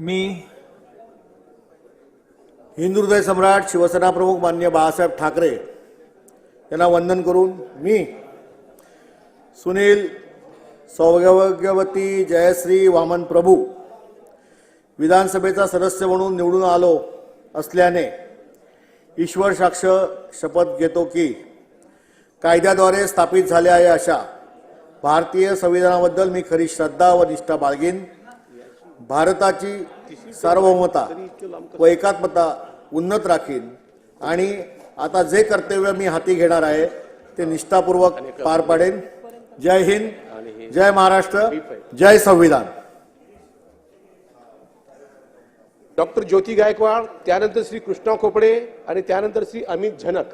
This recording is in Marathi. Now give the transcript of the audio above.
मी हिंदू हृदय सम्राट शिवसेना प्रमुख मान्य बाळासाहेब ठाकरे यांना वंदन करून मी सुनील सौभाग्यवती जयश्री वामन प्रभू विधानसभेचा सदस्य म्हणून निवडून आलो असल्याने ईश्वर साक्ष शपथ घेतो की कायद्याद्वारे स्थापित झाल्या आहे अशा भारतीय संविधानाबद्दल मी खरी श्रद्धा व निष्ठा बाळगीन. भारताची सार्वभौमता व एकात्मता उन्नत राखीन. आणि आता जे कर्तव्य मी हाती घेणार आहे ते निष्ठापूर्वक पार पाडेन. जय हिंद जय महाराष्ट्र जय संविधान. डॉक्टर ज्योती गायकवाड त्यानंतर श्री कृष्णा खोपडे आणि त्यानंतर श्री अमित झनक.